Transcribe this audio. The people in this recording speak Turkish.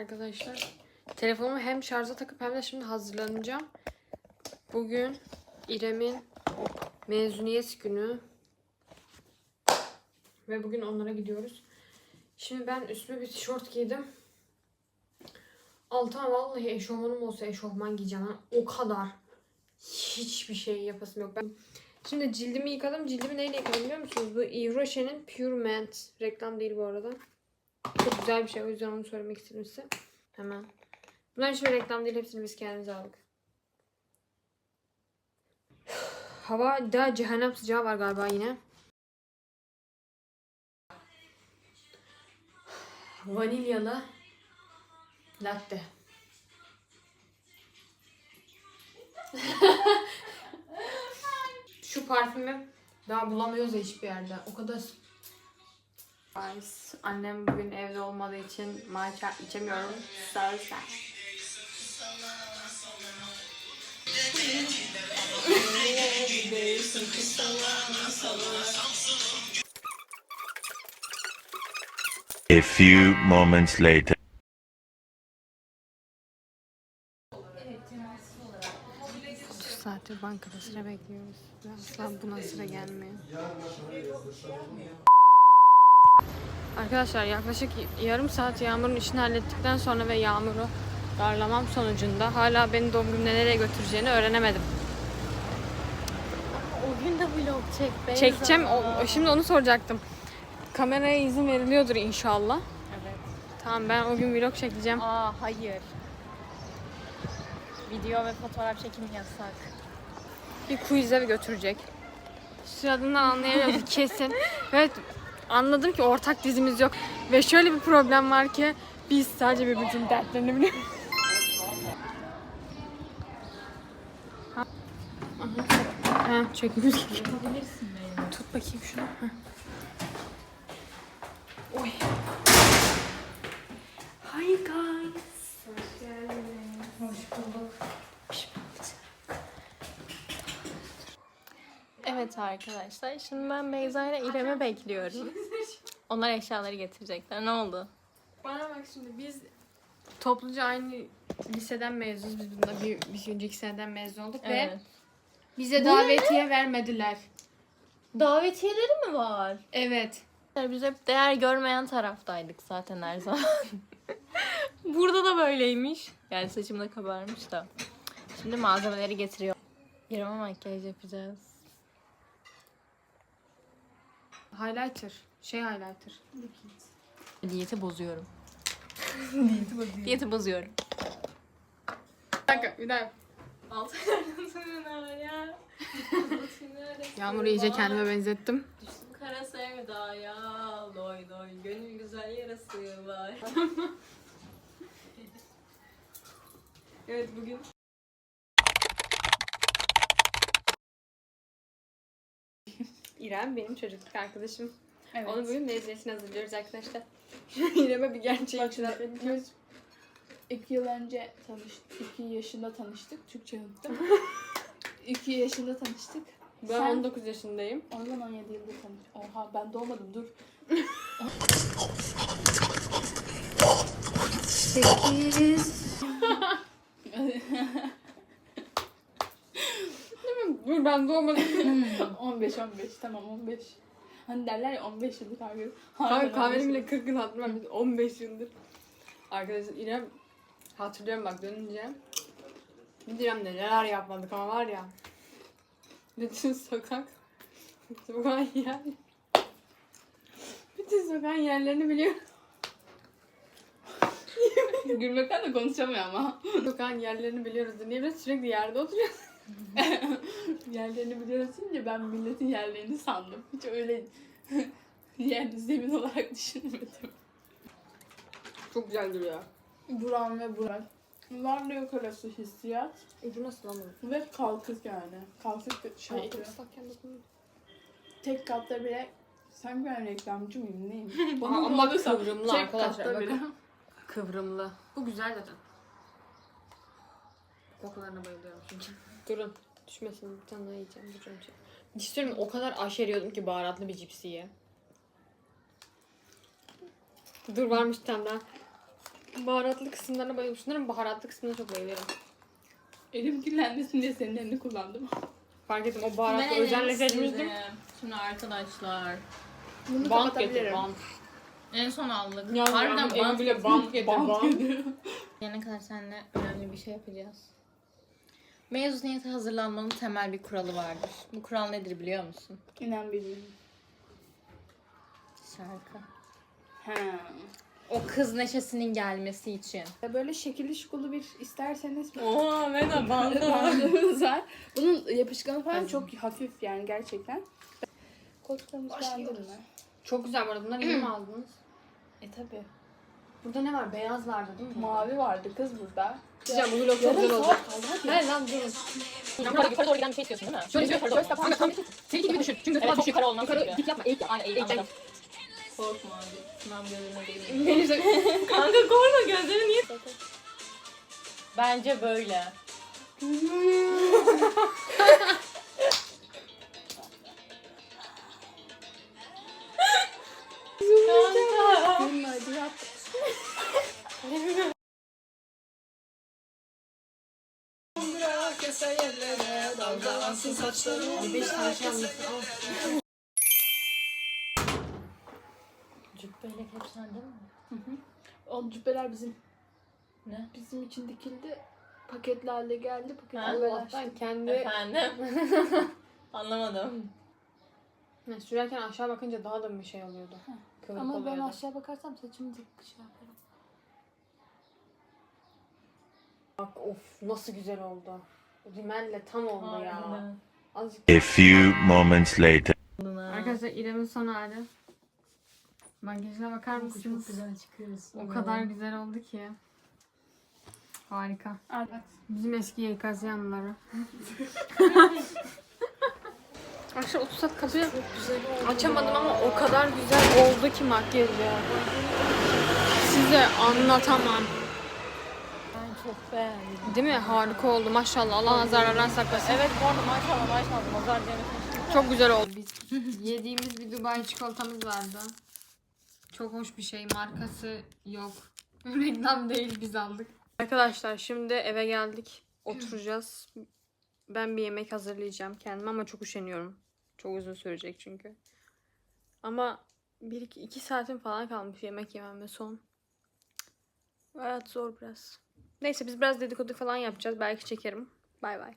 arkadaşlar. Telefonumu hem şarja takıp hem de şimdi hazırlanacağım. Bugün İrem'in mezuniyet günü. Ve bugün onlara gidiyoruz. Şimdi ben üstüme bir tişört giydim. Altına vallahi eşofmanım olsa eşofman giyeceğim. ha. O kadar. Hiçbir şey yapasım yok. Ben Şimdi cildimi yıkadım. Cildimi neyle yıkadım biliyor musunuz? Bu Yves Rocher'in Pure Matte. Reklam değil bu arada. Çok güzel bir şey. O yüzden onu söylemek istedim size. Hemen. Bunlar hiçbir reklam değil. Hepsini biz kendimiz aldık. Hava da cehennem sıcağı var galiba yine. Vanilyalı latte. Şu parfümü daha bulamıyoruz ya hiçbir yerde. O kadar Guys, annem bugün evde olmadığı için matcha içemiyorum. Sad. A few moments later. saattir bankada sıra bekliyoruz. Ve asla buna sıra gelmiyor. Arkadaşlar yaklaşık yarım saat Yağmur'un işini hallettikten sonra ve Yağmur'u darlamam sonucunda hala beni doğum gününe nereye götüreceğini öğrenemedim. O gün de vlog çek Beyza. Çekeceğim. O, şimdi onu soracaktım. Kameraya izin veriliyordur inşallah. Evet. Tamam ben o gün vlog çekeceğim. Aa hayır. Video ve fotoğraf çekimi yasak. Bir quiz'e götürecek. Adından anlayamıyoruz kesin. Evet anladım ki ortak dizimiz yok. Ve şöyle bir problem var ki biz sadece birbirimizin dertlerini biliyoruz. Ha. Ha, beni. Tut bakayım şunu. Heh. Oy. Hi guys. Hoş geldiniz. Hoş bulduk. Evet arkadaşlar. Şimdi ben Beyza ile İrem'i bekliyorum. Onlar eşyaları getirecekler. Ne oldu? Bana bak şimdi biz topluca aynı liseden mezunuz. Biz bunda bir, bir önceki seneden mezun olduk ve bize davetiye vermediler. Davetiyeleri mi var? Evet. Biz hep değer görmeyen taraftaydık zaten her zaman. Burada da böyleymiş. Yani saçım da kabarmış da. Şimdi malzemeleri getiriyor. İrem'e makyaj yapacağız. Highlighter. Şey highlighter. Diyeti bozuyorum. Diyeti bozuyorum. Diyeti bozuyorum. Bir dakika bir dakika. Altı ya. Yağmur'u iyice kendime benzettim. Kara sevdaya doy doy gönül güzel yarası var. Evet bugün. İrem benim çocukluk arkadaşım. Evet. Onu bugün mezuniyetine hazırlıyoruz arkadaşlar. İrem'e bir gerçeği Bak şimdi itiraf edeceğim. biz iki yıl önce tanıştık. iki yaşında tanıştık. Türkçe unuttum. iki yaşında tanıştık. Ben Sen- 19 yaşındayım. O zaman 17 yılda tanıştık. Oha ben doğmadım dur. Dur ben doğmadım. 15 15 tamam 15. Hani derler ya 15 yıllık abi. Kahve, kahvenin bile 40 yıl hatırlamam. Biz 15 yıldır. Arkadaşlar İrem hatırlıyorum bak dönünce. Biz İrem'le neler yapmadık ama var ya. Bütün sokak. Sokağın yer. Bütün sokağın yerlerini biliyor. Gülmekten de konuşamıyor ama. Sokağın yerlerini biliyoruz. Biz sürekli yerde oturuyoruz? yerlerini biliyorsun ya ben milletin yerlerini sandım. Hiç öyle yani zemin olarak düşünmedim. Çok güzel duruyor. Buran ve Burak. Varlığı yok arası hissiyat E bu nasıl anladın? ve kalkık yani. Kalkık Şey, ıslakken. Tek katta bile sanki ben reklamcı mıyım neyim? Bana ama kıvrımlı tek arkadaşlar, katta bile. bakın. Kıvrımlı. Bu güzel zaten. Kokularına bayılıyorum çünkü. Durun. Düşmesin bir tane daha yiyeceğim. Durun. Düşünüyorum o kadar aşeriyordum ki baharatlı bir cipsi ye. Dur varmış bir tane daha. Baharatlı kısımlarına bayılıyorum. Şunların baharatlı kısmına çok bayılıyorum. Elim kirlenmesin diye senin elini kullandım. Fark ettim o baharatlı özenle seçmiştim. Şimdi arkadaşlar. Bunu Bant getir kapatabilirim. bant. En son aldık. Ya Harbiden bant bile bant getir bant. Gelene kadar seninle önemli bir şey yapacağız. Mezuniyete hazırlanmanın temel bir kuralı vardır. Bu kural nedir biliyor musun? İnan bilmiyorum. Şarkı. Ha. O kız neşesinin gelmesi için. Böyle şekilli şukulu bir isterseniz Oo merhaba. bandımız var. Bunun yapışkanı falan çok hafif yani gerçekten. Koltuklarımızı beğendin mi? Çok güzel bu arada. Bunları yeni mi aldınız? E tabi. Burada ne var? Beyaz vardı değil mi? Mavi vardı kız burada. Güzel bu vlog çok güzel olacak. Hayır lan durun. Yukarı doğru giden bir şey istiyorsun değil mi? Şöyle bir yukarı doğru. Kanka tam seninki gibi düşün. Çünkü Evet, çok yukarı olmam Yukarı dik yapma. Eğik yap. Aynen. Eğik. Korkma abi. Sınav gözüne değil. Neyse. Kanka korkma gözleri niye? Bence böyle. Kanka. Gülme hadi yap. Beş tane şey almışsın. Al. Cübbeyle hep sende mi? O cübbeler bizim. Ne? Bizim için dikildi. Paketli halde geldi. Halde Allah'tan kendi Efendim? Anlamadım. Ne, sürerken aşağı bakınca daha da bir şey oluyordu. Kıvırık Ama ben oluyordu. aşağı bakarsam saçımı dik şey yaparım. Bak of nasıl güzel oldu. Rimelle tam oldu ya. Harbiden. Azıcık. A few moments later. Arkadaşlar İrem'in son hali. Makyajına bakar mısınız? güzel çıkıyorsun. O kadar güzel oldu ki. Harika. Evet. Bizim eski YKS yanları. Arkadaşlar 30 saat kapıyı açamadım ama o kadar güzel oldu ki makyaj ya. Size anlatamam. Ben çok beğendim. Değil mi? Harika oldu maşallah. Allah nazarlardan saklasın. Evet bu arada maşallah maşallah. Nazar cennet. Çok güzel oldu. Yediğimiz bir Dubai çikolatamız vardı. Çok hoş bir şey. Markası yok. Reklam değil biz aldık. Arkadaşlar şimdi eve geldik. Oturacağız. Ben bir yemek hazırlayacağım kendime ama çok üşeniyorum. Çok uzun sürecek çünkü. Ama bir iki, iki saatim falan kalmış yemek yememe son. Evet zor biraz. Neyse biz biraz dedikodu falan yapacağız. Belki çekerim. Bay bay.